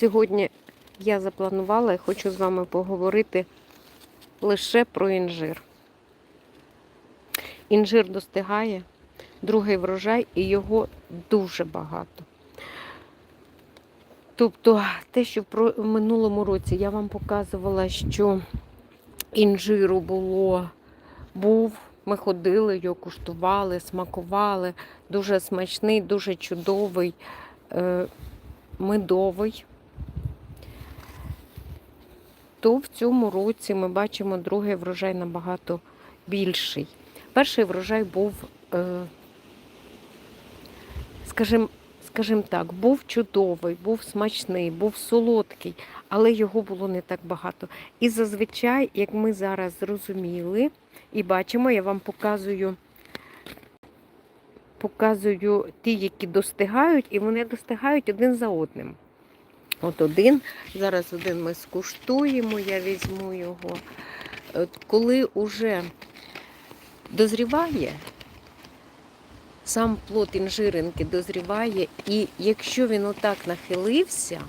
Сьогодні я запланувала і хочу з вами поговорити лише про інжир. Інжир достигає, другий врожай, і його дуже багато. Тобто, те, що в минулому році я вам показувала, що інжиру було, був, ми ходили, його куштували, смакували. Дуже смачний, дуже чудовий, е, медовий. То в цьому році ми бачимо другий врожай набагато більший. Перший врожай був, е, скажімо, скажімо так, був чудовий, був смачний, був солодкий, але його було не так багато. І зазвичай, як ми зараз зрозуміли і бачимо, я вам показую, показую ті, які достигають, і вони достигають один за одним. От один, зараз один ми скуштуємо, я візьму його. От коли уже дозріває, сам плод інжиринки дозріває, і якщо він отак нахилився,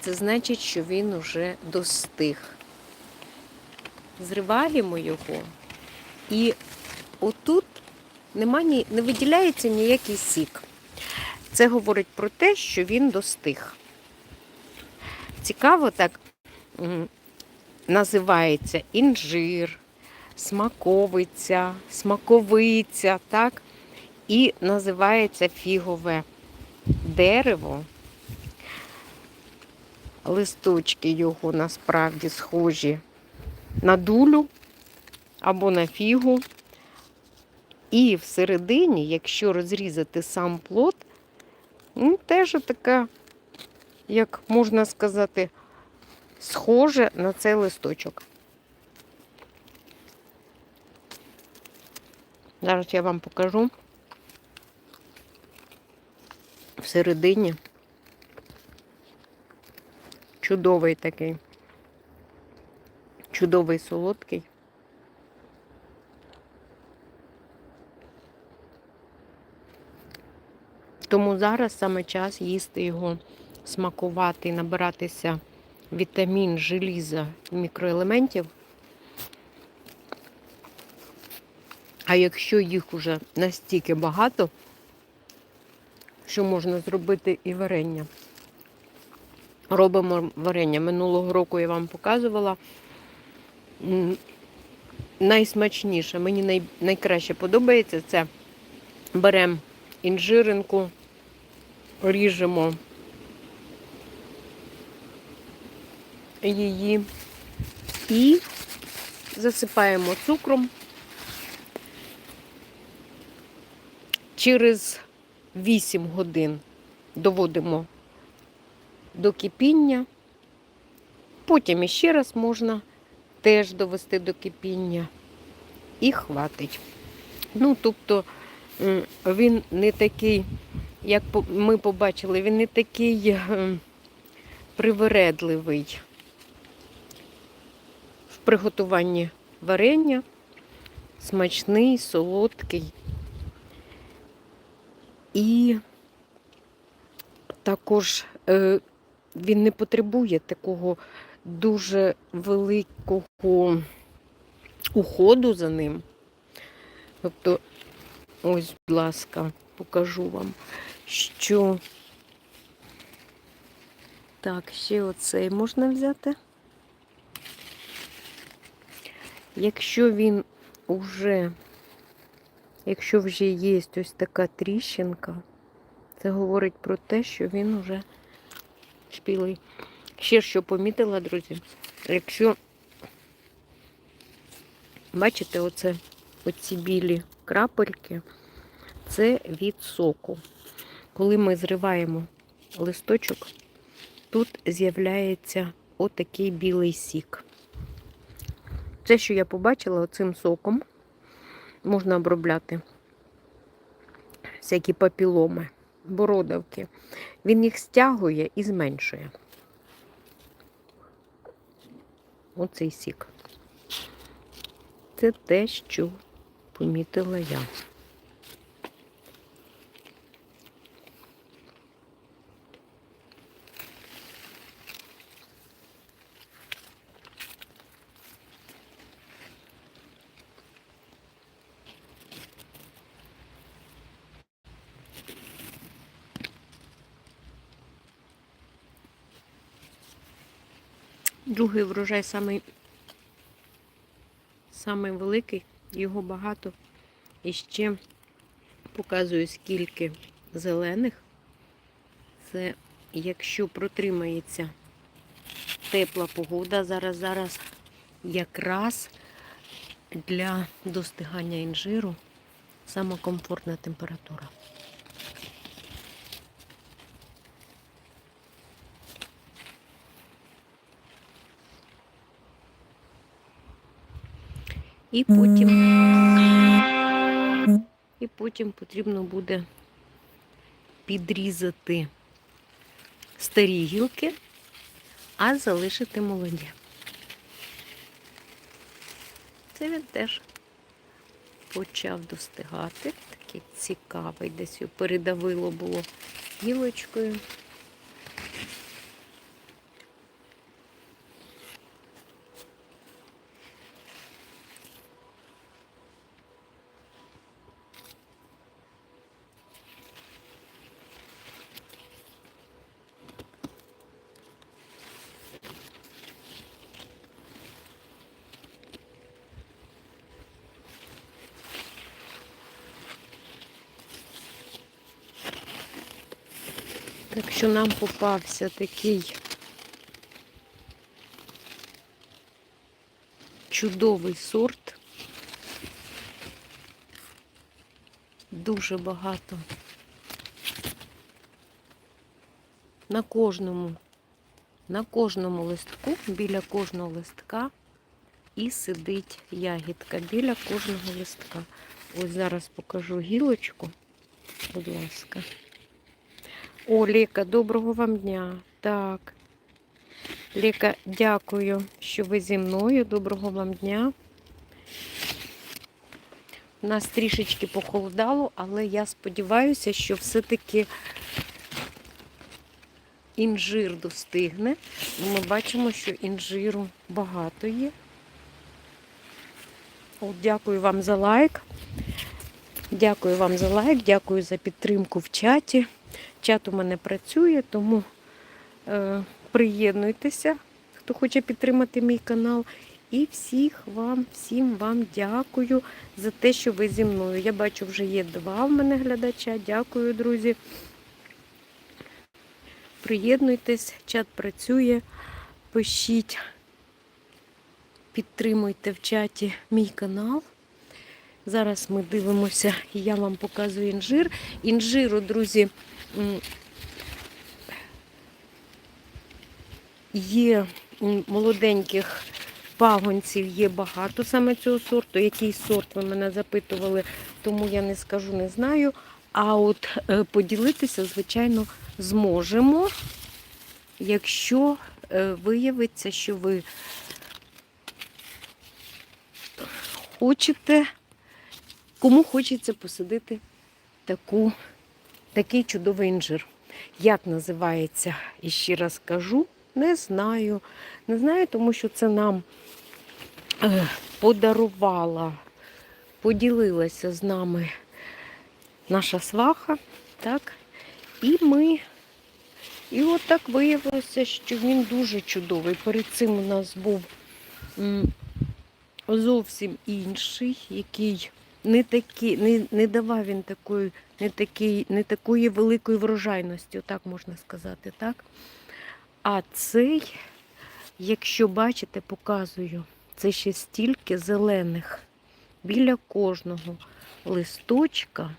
це значить, що він уже достиг. Зриваємо його, і отут нема не виділяється ніякий сік. Це говорить про те, що він достиг. Цікаво так називається інжир, смаковиця, смаковиця, так? І називається фігове дерево. Листочки його насправді схожі на дулю або на фігу. І всередині, якщо розрізати сам плод, ну, теж така, як можна сказати, схоже на цей листочок. Зараз я вам покажу. Всередині чудовий такий, чудовий солодкий. Тому зараз саме час їсти його, смакувати і набиратися вітамін, желіза, мікроелементів. А якщо їх уже настільки багато, що можна зробити і варення. Робимо варення. Минулого року я вам показувала. Найсмачніше, мені най, найкраще подобається це беремо інжиринку, ріжемо її і засипаємо цукром. Через 8 годин доводимо до кипіння. Потім іще раз можна теж довести до кипіння і хватить. Ну, тобто він не такий, як ми побачили, він не такий е, привередливий приготуванні варення, смачний, солодкий. І також е, він не потребує такого дуже великого уходу за ним. Тобто, ось, будь ласка, покажу вам, що так, ще оцей можна взяти. Якщо він уже Якщо вже є ось така тріщинка, це говорить про те, що він вже шпілий. Ще що помітила, друзі, якщо бачите, оце оці білі крапельки, це від соку. Коли ми зриваємо листочок, тут з'являється отакий білий сік. Це, що я побачила цим соком, можна обробляти всякі папіломи, бородавки. Він їх стягує і зменшує. Оцей сік. Це те, що помітила я. Другий врожай самий, самий великий, його багато. І ще показую, скільки зелених. Це якщо протримається тепла погода, зараз зараз якраз для достигання інжиру сама комфортна температура. І потім, і потім потрібно буде підрізати старі гілки, а залишити молоді. Це він теж почав достигати. Такий цікавий, десь його передавило було гілочкою. Так що нам попався такий чудовий сорт. Дуже багато. На кожному, на кожному листку, біля кожного листка і сидить ягідка біля кожного листка. Ось зараз покажу гілочку, будь ласка. О, Ліка, доброго вам дня. Так. Ліка, дякую, що ви зі мною. Доброго вам дня. У нас трішечки похолодало, але я сподіваюся, що все-таки інжир достигне. Ми бачимо, що інжиру багато є. От, дякую вам за лайк. Дякую вам за лайк, дякую за підтримку в чаті. Чат у мене працює, тому е, приєднуйтеся, хто хоче підтримати мій канал. І всіх вам, всім вам дякую за те, що ви зі мною. Я бачу, вже є два в мене глядача. Дякую, друзі. Приєднуйтесь, чат працює, пишіть, підтримуйте в чаті мій канал. Зараз ми дивимося, я вам показую інжир. Інжиру, друзі, є молоденьких пагонців, є багато саме цього сорту. Який сорт ви мене запитували, тому я не скажу, не знаю. А от е, поділитися, звичайно, зможемо, якщо е, виявиться, що ви хочете. Кому хочеться посадити таку, такий чудовий інжир. Як називається, і ще раз кажу, не знаю. Не знаю, тому що це нам е, подарувала, поділилася з нами наша сваха. Так? І ми. І от так виявилося, що він дуже чудовий. Перед цим у нас був зовсім інший, який не такі, не, не давав він такої, не, такий, не такої великої врожайності, так можна сказати, так? А цей, якщо бачите, показую, це ще стільки зелених біля кожного листочка,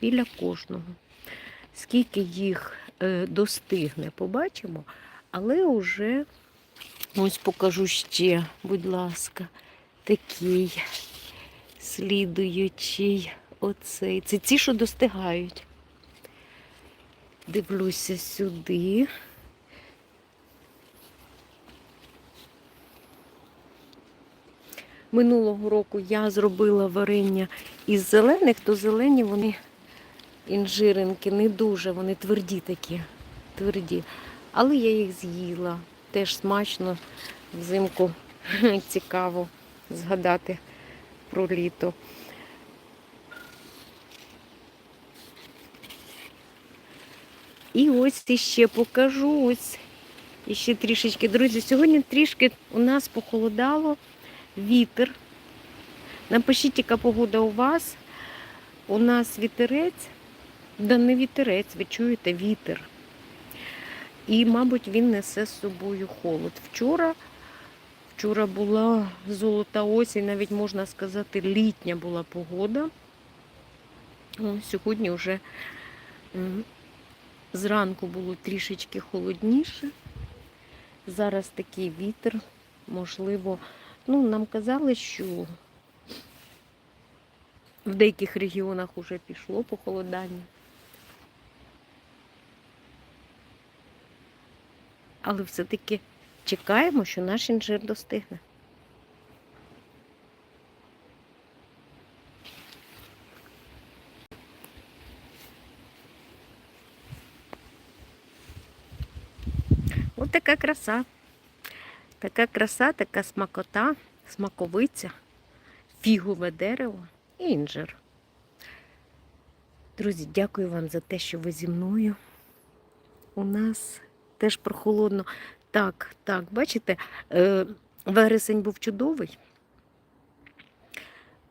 біля кожного. Скільки їх е, достигне, побачимо, але вже ось покажу ще, будь ласка, такий слідуючий оцей. Це ті, що достигають. Дивлюся сюди. Минулого року я зробила варення із зелених, то зелені вони інжиринки не дуже, вони тверді такі, тверді. Але я їх з'їла. Теж смачно взимку цікаво згадати про літо. І ось іще покажу ось І ще трішечки, друзі, сьогодні трішки у нас похолодало вітер. Напишіть, яка погода у вас. У нас вітерець, да не вітерець, ви чуєте вітер. І, мабуть, він несе з собою холод. Вчора, вчора була золота осінь, навіть можна сказати, літня була погода. Сьогодні вже зранку було трішечки холодніше. Зараз такий вітер, можливо, ну, нам казали, що в деяких регіонах вже пішло похолодання. Але все-таки чекаємо, що наш інжир достигне. Ось така краса. Така краса, така смакота, смаковиця, фігове дерево і інжир. Друзі, дякую вам за те, що ви зі мною. У нас теж прохолодно. Так, так, бачите, е, вересень був чудовий.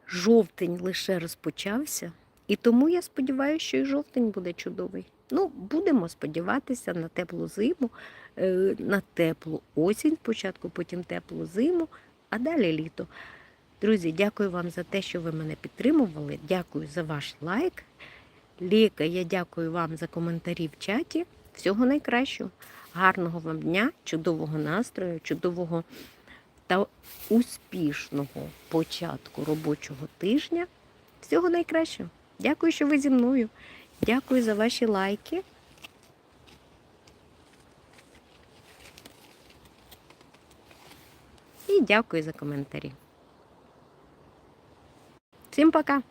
Жовтень лише розпочався, і тому я сподіваюся, що і жовтень буде чудовий. Ну, будемо сподіватися на теплу зиму, е, на теплу осінь спочатку, потім теплу зиму, а далі літо. Друзі, дякую вам за те, що ви мене підтримували. Дякую за ваш лайк. Ліка, я дякую вам за коментарі в чаті. Всього найкращого. Гарного вам дня, чудового настрою, чудового та успішного початку робочого тижня. Всього найкращого. Дякую, що ви зі мною. Дякую за ваші лайки. І дякую за коментарі. Всім пока!